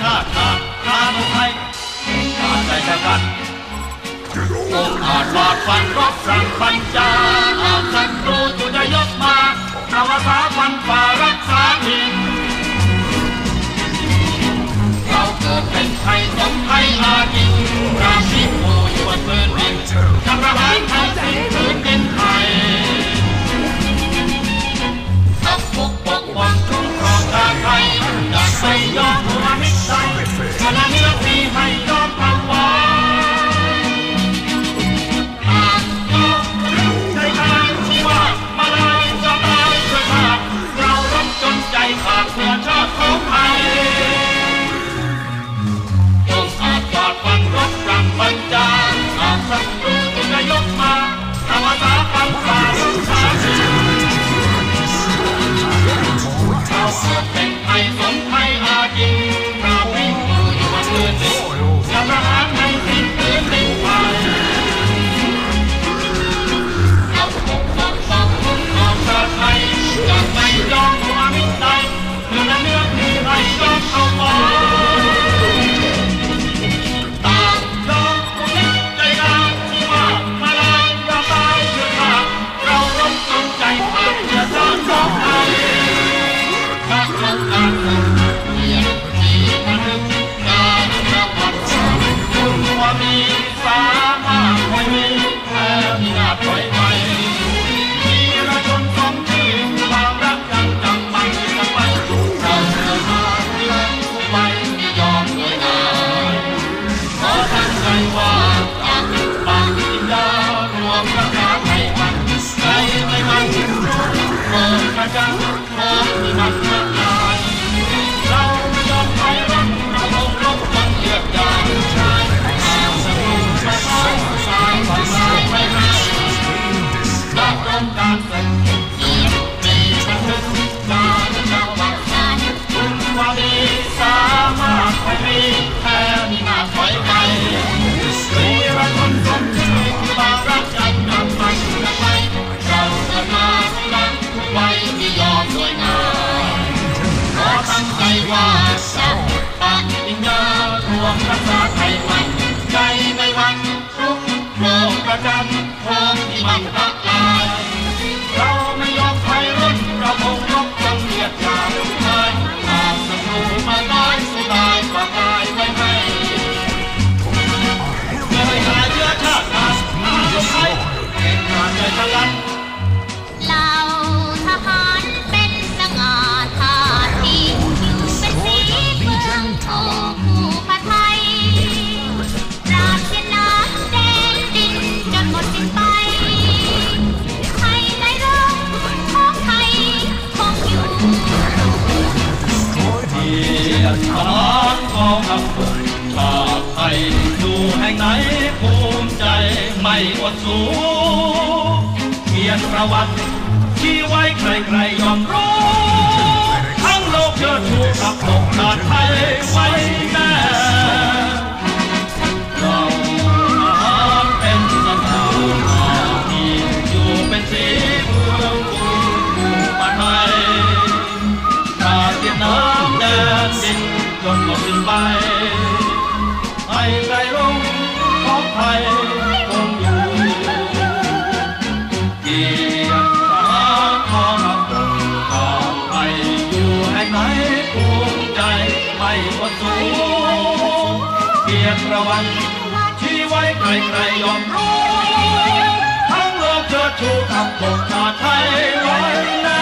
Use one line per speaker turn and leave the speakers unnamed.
ชาติขาดขาดไทยขาดใจสกัดโอกาสบา
ดฟันรบสังปัญจา ちゃいま Imam จะสานกองอำเภอชาติไทยอยู่
แห่งไห
นภูมิใจไม่อดสูเขียนประวัติที่ไว้ใครๆยอมรู้ นดินจนหมดสิ้นไปให้ใจลงของไทยคงอยู่เกียรติทารพอมาคงของไทยอยู่แห่งไหนภูมิใจไม่กดสูงเกียรติประวัติที่ไว้ใครใครยอมรู้ทั้งโลกเชิดชูคำบกชาไทยไว้แน่